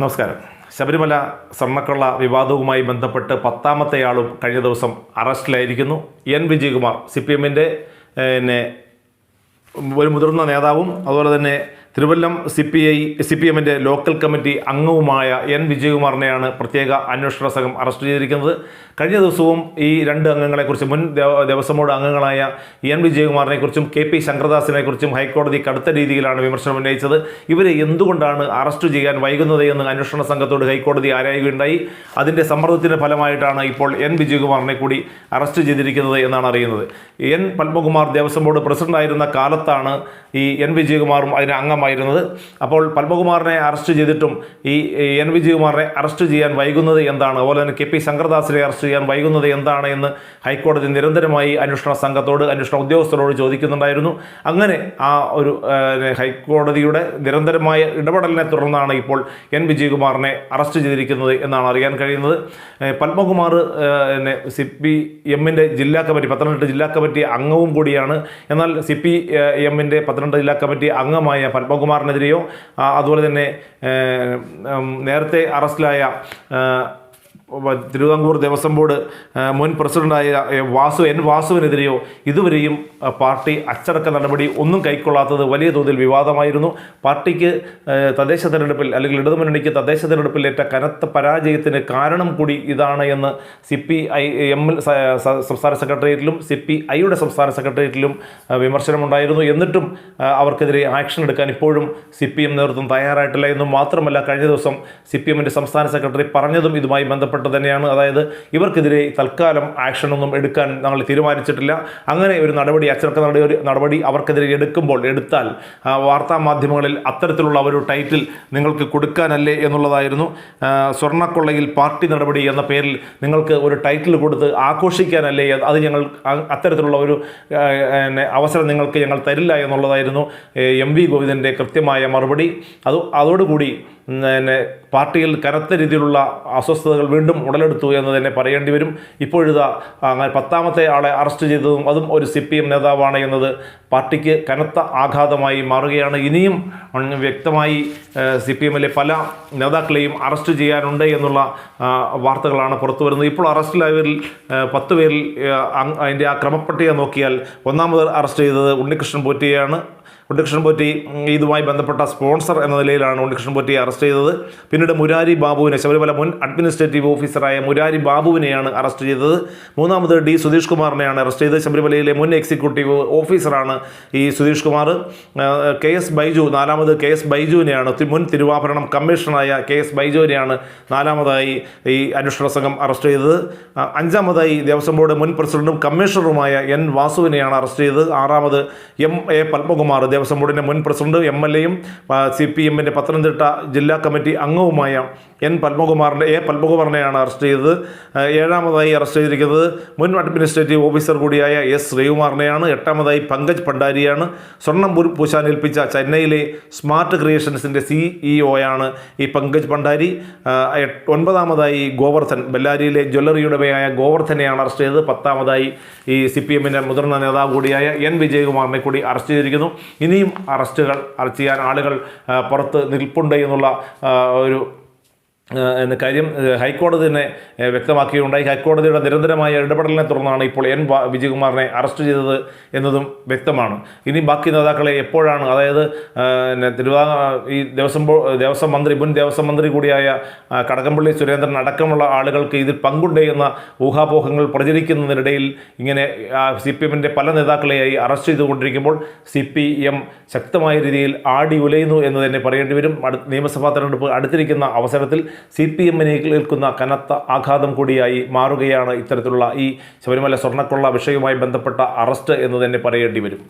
നമസ്കാരം. ശബരിമല സ്വർണക്കൊള്ള വിവാദവുമായി ബന്ധപ്പെട്ട് പത്താമത്തെയാളും കഴിഞ്ഞ ദിവസം അറസ്റ്റിലായിരിക്കുന്നു. എൻ. വിജയകുമാർ സി പി എമ്മിന്റെ പിന്നെ ഒരു മുതിർന്ന നേതാവും അതുപോലെ തന്നെ Thiruvallam C P I C P എമ്മിന്റെ ലോക്കൽ കമ്മിറ്റി അംഗവുമായ എൻ വിജയകുമാറിനെയാണ് പ്രത്യേക അന്വേഷണ സംഘം അറസ്റ്റ് ചെയ്തിരിക്കുന്നത്. കഴിഞ്ഞ ദിവസവും ഈ രണ്ട് അംഗങ്ങളെക്കുറിച്ച് മുൻ ദേവസ്വം ബോർഡ് അംഗങ്ങളായ എൻ വിജയകുമാറിനെക്കുറിച്ചും കെ പി ശങ്കരദാസിനെക്കുറിച്ചും ഹൈക്കോടതി കടുത്ത രീതിയിലാണ് വിമർശനം ഉന്നയിച്ചത്. ഇവരെ എന്തുകൊണ്ടാണ് അറസ്റ്റ് ചെയ്യാൻ വൈകുന്നത് എന്ന് അന്വേഷണ സംഘത്തോട് ഹൈക്കോടതി ആരായുകയുണ്ടായി. അതിന്റെ സമ്മർദ്ദത്തിന്റെ ഫലമായിട്ടാണ് ഇപ്പോൾ എൻ വിജയകുമാറിനെ കൂടി അറസ്റ്റ് ചെയ്തിരിക്കുന്നത് എന്നാണ് അറിയുന്നത്. എൻ പത്മകുമാർ ദേവസ്വം ബോർഡ് പ്രസിഡന്റായിരുന്ന കാലത്താണ് ഈ എൻ വിജയകുമാറും അതിന് അംഗമായിരുന്നത്. അപ്പോൾ പത്മകുമാറിനെ അറസ്റ്റ് ചെയ്തിട്ടും ഈ എൻ വിജയകുമാറിനെ അറസ്റ്റ് ചെയ്യാൻ വൈകുന്നത് എന്താണ്? അതുപോലെ തന്നെ കെ പി ശങ്കർദാസിനെ അറസ്റ്റ് ചെയ്യാൻ വൈകുന്നത് എന്താണ് എന്ന് ഹൈക്കോടതി നിരന്തരമായി അന്വേഷണ സംഘത്തോട് അന്വേഷണ ഉദ്യോഗസ്ഥരോട് ചോദിക്കുന്നുണ്ടായിരുന്നു. അങ്ങനെ ആ ഒരു ഹൈക്കോടതിയുടെ നിരന്തരമായ ഇടപെടലിനെ തുടർന്നാണ് ഇപ്പോൾ എൻ വിജയകുമാറിനെ അറസ്റ്റ് ചെയ്തിരിക്കുന്നത് എന്നാണ് അറിയാൻ കഴിയുന്നത്. പത്മകുമാർ പിന്നെ സി പി എമ്മിന്റെ ജില്ലാ കമ്മിറ്റി പത്തനംതിട്ട ജില്ലാ കമ്മിറ്റി അംഗവും കൂടിയാണ്. എന്നാൽ സി പി എമ്മിന്റെ പത്തനംതിട്ട ജില്ലാ കമ്മിറ്റി അംഗമായ പത്മകുമാറിനെതിരെയോ അതുപോലെ തന്നെ നേരത്തെ അറസ്റ്റിലായ തിരുവിതാംകൂർ ദേവസ്വം ബോർഡ് മുൻ പ്രസിഡന്റായ വാസു എൻ വാസുവിനെതിരെയോ ഇതുവരെയും പാർട്ടി അച്ചടക്ക നടപടി ഒന്നും കൈക്കൊള്ളാത്തത് വലിയ തോതിൽ വിവാദമായിരുന്നു. പാർട്ടിക്ക് തദ്ദേശ തെരഞ്ഞെടുപ്പിൽ അല്ലെങ്കിൽ ഇടതുമുന്നണിക്ക് തദ്ദേശ തെരഞ്ഞെടുപ്പിലേറ്റ കനത്ത പരാജയത്തിന് കാരണം കൂടി ഇതാണ് എന്ന് സി പി ഐ എമ്മിൽ സംസ്ഥാന സെക്രട്ടേറിയറ്റിലും സി പി ഐയുടെ സംസ്ഥാന സെക്രട്ടേറിയറ്റിലും വിമർശനമുണ്ടായിരുന്നു. എന്നിട്ടും അവർക്കെതിരെ ആക്ഷൻ എടുക്കാൻ ഇപ്പോഴും സി പി എം നേതൃത്വം തയ്യാറായിട്ടില്ല എന്നും മാത്രമല്ല കഴിഞ്ഞ ദിവസം സി പി എമ്മിന്റെ സംസ്ഥാന സെക്രട്ടറി പറഞ്ഞതും ഇതുമായി ബന്ധപ്പെട്ട് തന്നെയാണ്. അതായത് ഇവർക്കെതിരെ തൽക്കാലം ആക്ഷനൊന്നും എടുക്കാൻ ഞങ്ങൾ തീരുമാനിച്ചിട്ടില്ല. അങ്ങനെ ഒരു നടപടി അച്ചടക്ക നടപടി നടപടി അവർക്കെതിരെ എടുക്കുമ്പോൾ എടുത്താൽ വാർത്താ മാധ്യമങ്ങളിൽ അത്തരത്തിലുള്ള ഒരു ടൈറ്റിൽ നിങ്ങൾക്ക് കൊടുക്കാനല്ലേ എന്നുള്ളതായിരുന്നു. സ്വർണക്കൊള്ളയിൽ പാർട്ടി നടപടി എന്ന പേരിൽ നിങ്ങൾക്ക് ഒരു ടൈറ്റിൽ കൊടുത്ത് ആഘോഷിക്കാനല്ലേ അത് ഞങ്ങൾ അത്തരത്തിലുള്ള ഒരു അവസരം നിങ്ങൾക്ക് ഞങ്ങൾ തരില്ല എന്നുള്ളതായിരുന്നു. എം വി ഗോവിന്ദന്റെ കൃത്യമായ മറുപടി. അത് അതോടുകൂടി പിന്നെ പാർട്ടിയിൽ കനത്ത രീതിയിലുള്ള അസ്വസ്ഥതകൾ വീണ്ടും ഉടലെടുത്തു എന്ന് തന്നെ പറയേണ്ടി വരും. ഇപ്പോഴിതാ അങ്ങനെ പത്താമത്തെ ആളെ അറസ്റ്റ് ചെയ്തതും അതും ഒരു സി പി എം നേതാവാണ് എന്നത് പാർട്ടിക്ക് കനത്ത ആഘാതമായി മാറുകയാണ്. ഇനിയും വ്യക്തമായി സി പി എമ്മിലെ പല നേതാക്കളെയും അറസ്റ്റ് ചെയ്യാനുണ്ട് എന്നുള്ള വാർത്തകളാണ് പുറത്തു വരുന്നത്. ഇപ്പോൾ അറസ്റ്റിലായവരിൽ പത്ത് പേരിൽ അതിന്റെ ആ ക്രമപ്പട്ടിക നോക്കിയാൽ ഒന്നാമത് അറസ്റ്റ് ചെയ്തത് ഉണ്ണികൃഷ്ണൻ പോറ്റിയെയാണ്. ഉണ്ണികൃഷ്ണൻ പോറ്റി ഇതുമായി ബന്ധപ്പെട്ട സ്പോൺസർ എന്ന നിലയിലാണ് ഉണ്ണികൃഷ്ണൻ പോറ്റിയെ അറസ്റ്റ് ചെയ്തത്. പിന്നീട് മുരാരി ബാബുവിനെ ശബരിമല മുൻ അഡ്മിനിസ്ട്രേറ്റീവ് ഓഫീസറായ മുരാരി ബാബുവിനെയാണ് അറസ്റ്റ് ചെയ്തത്. മൂന്നാമത് ഡി സുധീഷ് കുമാറിനെയാണ് അറസ്റ്റ് ചെയ്തത്. ശബരിമലയിലെ മുൻ എക്സിക്യൂട്ടീവ് ഓഫീസറാണ് ഈ സുധീഷ് കുമാർ. കെ എസ് ബൈജു നാലാമത് കെ എസ് ബൈജുവിനെയാണ് മുൻ തിരുവാഭരണം കമ്മീഷണറായ കെ എസ് ബൈജുവിനെയാണ് നാലാമതായി ഈ അന്വേഷണ സംഘം അറസ്റ്റ് ചെയ്തത്. അഞ്ചാമതായി ദേവസ്വം ബോർഡ് മുൻ പ്രസിഡന്റും കമ്മീഷണറുമായ എൻ വാസുവിനെയാണ് അറസ്റ്റ് ചെയ്തത്. ആറാമത് എം എ പത്മകുമാർ ദേവസ്വം ബോർഡിന്റെ മുൻ പ്രസിഡന്റ് എം എൽ എയും സി പി എമ്മിന്റെ പത്തനംതിട്ട ജില്ലാ കമ്മിറ്റി അംഗവുമായ എൻ പത്മകുമാറിന്റെ എ പത്മകുമാറിനെയാണ് അറസ്റ്റ് ചെയ്തത്. ഏഴാമതായി അറസ്റ്റ് ചെയ്തിരിക്കുന്നത് മുൻ അഡ്മിനിസ്ട്രേറ്റീവ് ഓഫീസർ കൂടിയായ എസ് ശ്രീകുമാറിനെയാണ്. എട്ടാമതായി പങ്കജ് പണ്ടാരിയാണ് സ്വർണം പൂശാനേൽപ്പിച്ച ചെന്നൈയിലെ സ്മാർട്ട് ക്രിയേഷൻസിന്റെ സിഇഒയാണ് ഈ പങ്കജ് പണ്ടാരി ഒൻപതാമതായി ഗോവർദ്ധൻ ബെല്ലാരിയിലെ ജ്വല്ലറിയുടമയായ ഗോവർദ്ധനെയാണ് അറസ്റ്റ് ചെയ്തത്. പത്താമതായി ഈ സി പി എമ്മിന്റെ മുതിർന്ന നേതാവ് കൂടിയായ എൻ വിജയകുമാറിനെ കൂടി അറസ്റ്റ് ചെയ്തിരിക്കുന്നു. ഇനിയും അറസ്റ്റുകൾ അറസ്റ്റ് ചെയ്യാൻ ആളുകൾ പുറത്ത് നിൽപ്പുണ്ട് എന്നുള്ള ഒരു എന്ന കാര്യം ഹൈക്കോടതി തന്നെ വ്യക്തമാക്കുകയുണ്ടായി ഹൈക്കോടതിയുടെ നിരന്തരമായ ഇടപെടലിനെ തുടർന്നാണ് ഇപ്പോൾ എൻ വിജയകുമാറിനെ അറസ്റ്റ് ചെയ്തത് എന്നതും വ്യക്തമാണ്. ഇനി ബാക്കി നേതാക്കളെ എപ്പോഴാണ് അതായത് തിരുവാ ഈ ദേവസ്വം ദേവസ്വം മന്ത്രി മുൻ ദേവസ്വം മന്ത്രി കൂടിയായ കടകംപള്ളി സുരേന്ദ്രൻ അടക്കമുള്ള ആളുകൾക്ക് ഇതിൽ പങ്കുണ്ട് എന്ന ഊഹാപോഹങ്ങൾ പ്രചരിക്കുന്നതിനിടയിൽ ഇങ്ങനെ സി പി എമ്മിന്റെ പല നേതാക്കളെയായി അറസ്റ്റ് ചെയ്തുകൊണ്ടിരിക്കുമ്പോൾ സി പി എം ശക്തമായ രീതിയിൽ ആടി ഉലയുന്നു എന്ന് തന്നെ പറയേണ്ടി വരും. നിയമസഭാ തെരഞ്ഞെടുപ്പ് അടുത്തിരിക്കുന്ന അവസരത്തിൽ സി പി എമ്മിനെ ഏൽക്കുന്ന കനത്ത ആഘാതം കൂടിയായി മാറുകയാണ് ഇത്തരത്തിലുള്ള ഈ ശബരിമല സ്വർണക്കൊള്ള വിഷയവുമായി ബന്ധപ്പെട്ട അറസ്റ്റ് എന്ന് തന്നെ പറയേണ്ടി വരും.